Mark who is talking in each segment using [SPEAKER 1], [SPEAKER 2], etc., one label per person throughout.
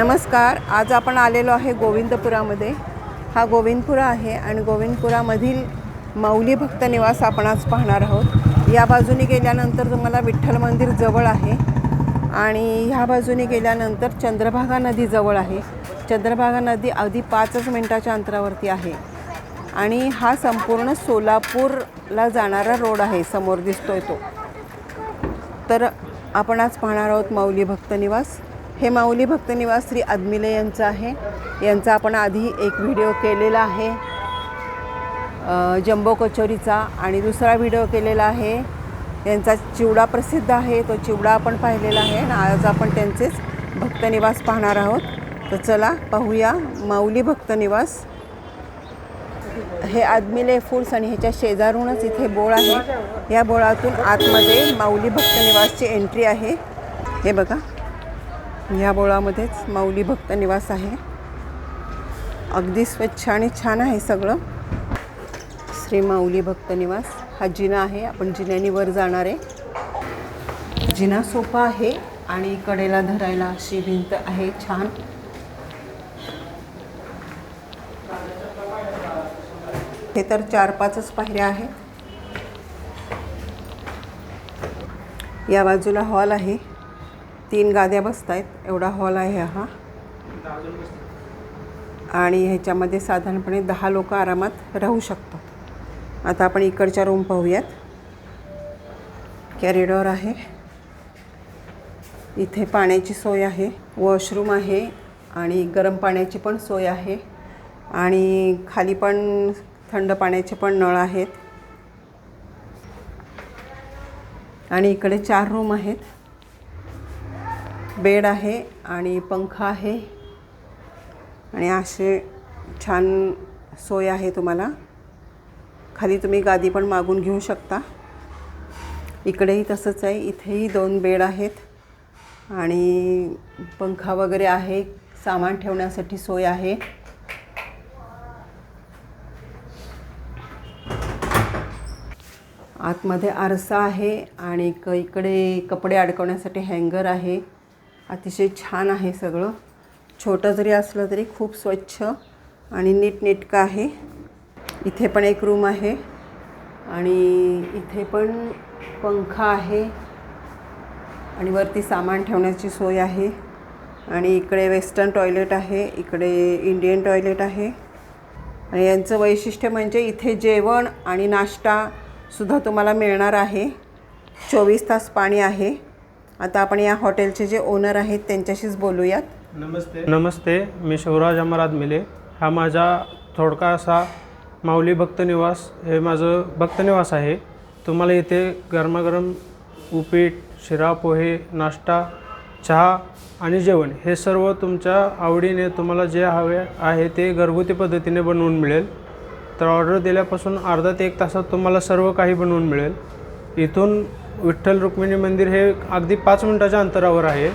[SPEAKER 1] नमस्कार आज आपण आलेलो आहे गोविंदपुरामध्ये. हा गोविंदपुरा आहे आणि गोविंदपुरामधील माऊली भक्त निवास आपण आज पाहणार आहोत. या बाजूने गेल्यानंतर तुम्हाला विठ्ठल मंदिर जवळ आहे आणि ह्या बाजूने गेल्यानंतर चंद्रभागा नदी जवळ आहे. चंद्रभागा नदी अगदी पाचच मिनटाच्या अंतरावरती आहे आणि हा संपूर्ण सोलापूरला जाणारा रोड आहे समोर दिसतोय तो. तर आपण आज पाहणार आहोत माऊली भक्त निवास. हे माऊली भक्तनिवास श्री आदमिले यांचं आहे. यांचा आपण आधी एक व्हिडिओ केलेला आहे. जम्बो कचोरीचा आणि दुसरा व्हिडिओ केलेला आहे. यांचा चिवडा प्रसिद्ध आहे. तो चिवडा आपण पाहिलेला आहे आणि आज आपण त्यांचेच भक्तनिवास पाहणार आहोत. तर चला पाहूया माऊली भक्तनिवास हे आदमिले फूड्स आणि ह्याच्या शेजारूनच इथे बोळ आहे. या बोळातून आतमध्ये माऊली भक्तनिवासची एंट्री आहे. हे बघा. ह्या बोळामध्येच माऊली भक्त निवास आहे. अगदी स्वच्छ आणि छान आहे सगळं. श्री माऊली भक्त निवास. हा जिना आहे. आपण जिन्यानी वर जाणार आहे. जिना सोपा आहे आणि कडेला धरायला अशी भिंत आहे. छान. हे तर चार पाचच पायऱ्या आहेत. या बाजूला हॉल आहे. तीन गाद्या बसत आहेत एवढा हॉल आहे हा. आणि ह्याच्यामध्ये साधारणपणे दहा लोक आरामात राहू शकतात. आता आपण इकडच्या रूम पाहूयात. कॅरिडॉर आहे. इथे पाण्याची सोय आहे. वॉशरूम आहे आणि गरम पाण्याची पण सोय आहे. आणि खाली पण थंड पाण्याचे पण नळ आहेत. आणि इकडे चार रूम आहेत. बेड आहे आणि पंखा आहे. आणि असे छान सोय आहे तुम्हाला. खाली तुम्ही गादी पण मागून घेऊ शकता. इकडेही तसंच आहे. इथेही दोन बेड आहेत. आणि पंखा वगैरे आहे. सामान ठेवण्यासाठी सोय आहे. आतमध्ये आरसा आहे आणि क इकडे कपडे अडकवण्यासाठी हँगर आहे. अतिशय छान आहे सगळं. छोटं जरी असलं तरी खूप स्वच्छ आणि नीटनेटकं आहे. इथे पण एक रूम आहे आणि इथे पण पंखा आहे आणि वरती सामान ठेवण्याची सोय आहे आणि इकडे वेस्टर्न टॉयलेट आहे इकडे इंडियन टॉयलेट आहे. आणि यांचं वैशिष्ट्य म्हणजे इथे जेवण आणि नाश्तासुद्धा तुम्हाला मिळणार आहे. चोवीस तास पाणी आहे. आता आपण या हॉटेलचे जे ओनर आहेत त्यांच्याशीच बोलूयात.
[SPEAKER 2] नमस्ते. नमस्ते मी शिवराज अमरात मिले. हा माझा थोडका असा माऊली भक्तनिवास हे माझं भक्तनिवास आहे. तुम्हाला इथे गरमागरम उपीट शिरा पोहे नाश्ता चहा आणि जेवण हे सर्व तुमच्या आवडीने तुम्हाला जे हवे आहे ते घरगुती पद्धतीने बनवून मिळेल. तर ऑर्डर दिल्यापासून अर्धा ते एक तासात तुम्हाला सर्व काही बनवून मिळेल. इथून विठ्ठल रुक्मिणी मंदिर हे अगदी पाच मिनटाच्या अंतरावर आहे.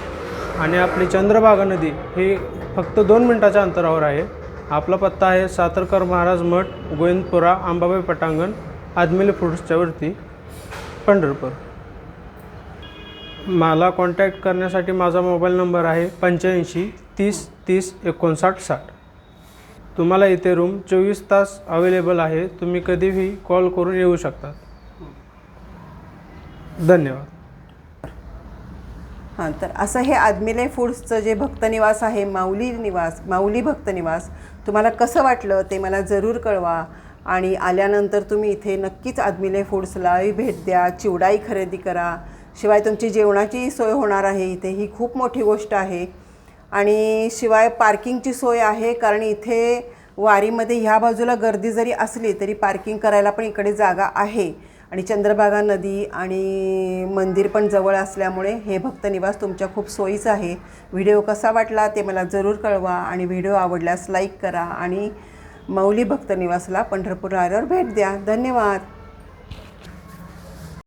[SPEAKER 2] आणि आपली चंद्रभागा नदी ही फक्त दोन मिनटाच्या अंतरावर आहे. आपला पत्ता आहे सातरकर महाराज मठ गोविंदपुरा आंबाबाई पटांगण आदमिली फ्रुट्सच्या वरती पंढरपूर. मला कॉन्टॅक्ट करण्यासाठी माझा मोबाईल नंबर आहे पंच्याऐंशी तीस तीस एकोणसाठ साठ. तुम्हाला इथे रूम चोवीस तास अवेलेबल आहे. तुम्ही कधीही कॉल करून येऊ शकतात धन्यवाद.
[SPEAKER 1] हां तर असं हे आदमिले फूड्सचं जे भक्तनिवास आहे माऊली निवास माऊली भक्तनिवास तुम्हाला कसं वाटलं ते मला जरूर कळवा. आणि आल्यानंतर तुम्ही इथे नक्कीच आदमिले फूड्सलाही भेट द्या चिवडाई खरेदी करा. शिवाय तुमची जेवणाची सोय होणार आहे इथे ही खूप मोठी गोष्ट आहे. आणि शिवाय पार्किंगची सोय आहे कारण इथे वारीमध्ये ह्या बाजूला गर्दी जरी असली तरी पार्किंग करायला पण इकडे जागा आहे. आणि चंद्रभागा नदी आणि मंदिर पण जवळ असल्यामुळे हे भक्तनिवास तुमच्या खूप सोयीचं आहे. व्हिडिओ कसा वाटला ते मला जरूर कळवा आणि व्हिडिओ आवडल्यास लाईक करा आणि माऊली भक्तनिवासला पंढरपूर आल्यावर भेट द्या. धन्यवाद.